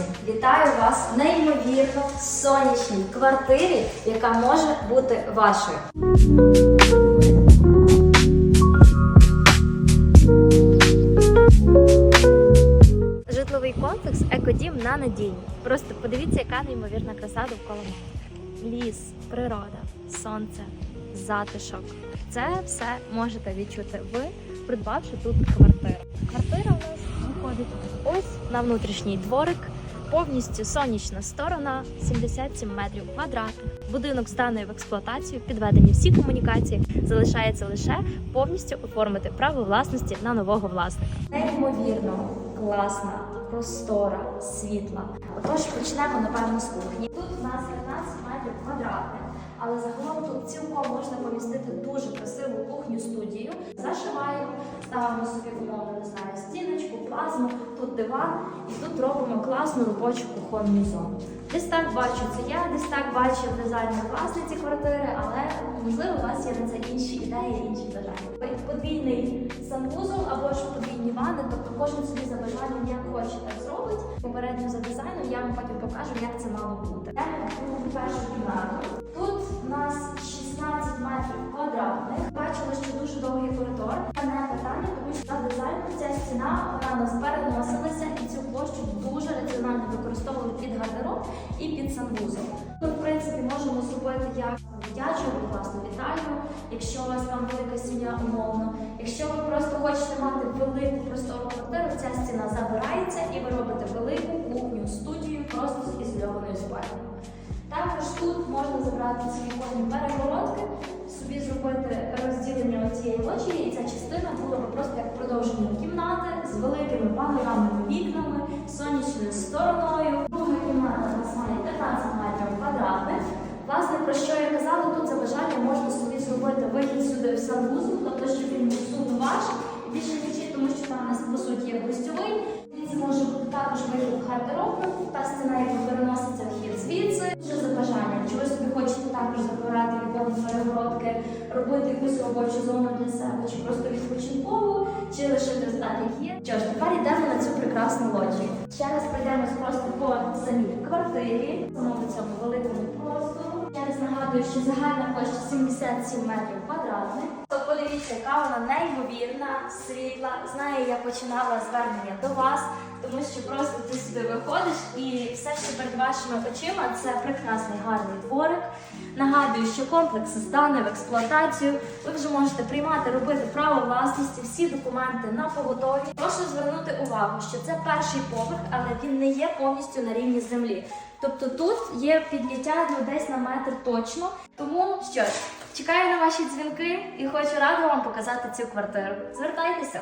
Друзі, вітаю вас в неймовірно сонячній квартирі, яка може бути вашою. Житловий комплекс Екодім на надійні. Просто подивіться, яка неймовірна краса довкола нас. Ліс, природа, сонце, затишок. Це все можете відчути ви, придбавши тут квартиру. Квартира у нас виходить ось на внутрішній дворик. Повністю сонячна сторона 77 метрів квадратних. Будинок зданий в експлуатацію, підведені всі комунікації. Залишається лише повністю оформити право власності на нового власника. Неймовірно класна, простора, світла. Отож, почнемо напевно з кухні. Тут у нас 15 метрів квадратних, але загалом тут цілком можна помістити дуже красиву кухню студію. Зашиваємо, ставимо собі умовно, не знаю, стіночку, плазму, тут диван, і тут робимо класну робочу кухонну зону. Десь так бачу це я, десь так бачив дизайнер власниці квартири, але можливо у вас є на це інші ідеї, інші бажання. Подвійний санвузол або ж подвійні ванни, тобто кожен собі за бажанням як хоче так зробить. Попередньо за дизайном я вам потім покажу, як це мало бути. В першу стіна вона нас переносилася і цю площу дуже раціонально використовували під гардероб і під санвузол. Тут, в принципі, можемо зробити як дитячу або власну вітальню, якщо у вас там велика сім'я умовно. Якщо ви просто хочете мати велику простору квартиру, ця стіна забирається і ви робите велику кухню, студію просто з ізольованою спальнею. Також тут можна забрати свої кожні перегородки, собі зробити розділення цієї лоджії, і ця частина великими панорамними вікнами, сонячною стороною. Друга кімната у нас має 15 метрів квадратних. Власне, про що я казала, тут за бажання можна собі зробити вихід сюди в санвузол, тобто, щоб він був суто ваш більше нічий, тому що там у нас по суті є гостьовий. Звідси може бути також вихід в гардеробну, та стіна, яка переноситься вхід звідси. Що за бажання? Чи ви собі хочете також забирати віконні перегородки, робити якусь робочу зону для себе, чи просто відпочинкову, Що ж, тепер йдемо на цю прекрасну лоджію. Ще раз пройдемось просто по самій квартирі, самому цьому великому простору. Я раз нагадую, що загальна площа 77 метрів квадратних. То подивіться, яка вона неймовірна, світла. Знаю, я починала звернення до вас, тому що просто ти сюди виходиш і все, що перед вашими очима, це прекрасний гарний дворик. Нагадую, що комплекс зданий в експлуатацію. Ви вже можете приймати, робити право власності, всі документи на поготові. Прошу звернути увагу, що це перший поверх, але він не є повністю на рівні землі. Тобто тут є підняття ну, десь на метр точно. Тому що чекаю на ваші дзвінки і хочу радо вам показати цю квартиру. Звертайтеся.